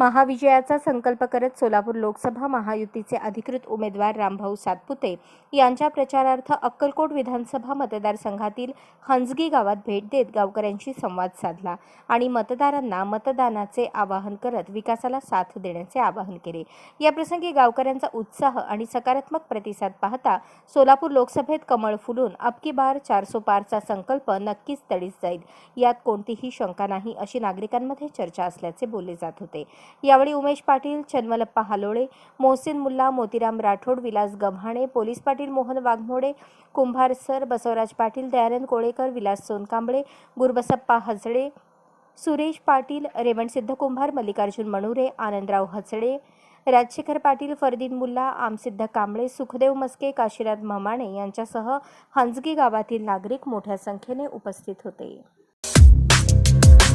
महाविजयाचा संकल्प करत सोलापूर लोकसभा महायुतीचे अधिकृत उमेदवार रामभाऊ सातपुते यांच्या प्रचारार्थ अक्कलकोट विधानसभा मतदारसंघातील हंजगी गावात भेट देत गावकऱ्यांशी संवाद साधला आणि मतदारांना मतदानाचे आवाहन करत विकासाला साथ देण्याचे आवाहन केले. याप्रसंगी गावकऱ्यांचा उत्साह आणि सकारात्मक प्रतिसाद पाहता सोलापूर लोकसभेत कमळ फुलून अबकी बार चारसो पारचा संकल्प नक्कीच तडीस जाईल. यात कोणतीही शंका नाही अशी नागरिकांमध्ये चर्चा असल्याचे बोलले जात होते. यावेळी उमेश पाटील चन्मलप्पा हालोळे मोहसिन मुल्ला मोतीराम राठोड विलास गव्हाणे पोलीस पाटील मोहन वाघमोडे कुंभार सर बसवराज पाटील दयानंद कोळेकर विलास सोनकांबळे गुरबसप्पा हसडे सुरेश पाटील रेवण सिद्ध कुंभार मल्लिकार्जुन मणुरे आनंदराव हसडे राजशेखर पाटील फरदीन मुल्ला आमसिद्ध कांबळे सुखदेव मस्के काशीनाथ ममाणे यांच्यासह हंजगी गावातील नागरिक मोठ्या संख्येने उपस्थित होते.